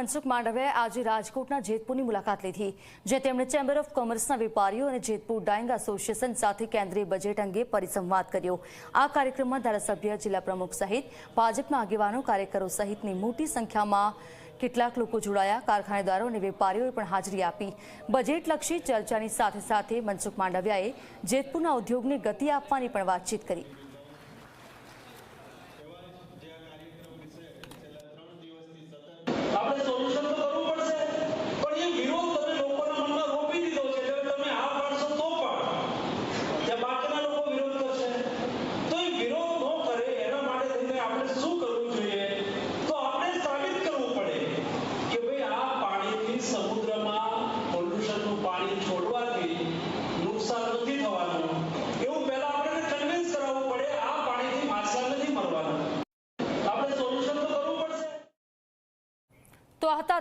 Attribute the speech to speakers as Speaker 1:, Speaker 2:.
Speaker 1: મનસુખ માંડવિયાએ આજે રાજકોટના જેતપુરની મુલાકાત લીધી, જે તેમણે ચેમ્બર ઓફ કોમર્સના વેપારીઓ અને જેતપુર ડાઇંગ એસોસિએશન સાથે કેન્દ્રીય બજેટ અંગે પરિસંવાદ કર્યો. આ કાર્યક્રમમાં ધારાસભ્ય, જિલ્લા પ્રમુખ સહિત ભાજપના આગેવાનો, કાર્યકરો સહિતની મોટી સંખ્યામાં કેટલાક લોકો જોડાયા. કારખાનેદારો અને વેપારીઓએ પણ હાજરી આપી. બજેટલક્ષી ચર્ચાની સાથે સાથે મનસુખ માંડવિયાએ જેતપુરના ઉદ્યોગને ગતિ આપવાની પણ વાતચીત કરી. तो आता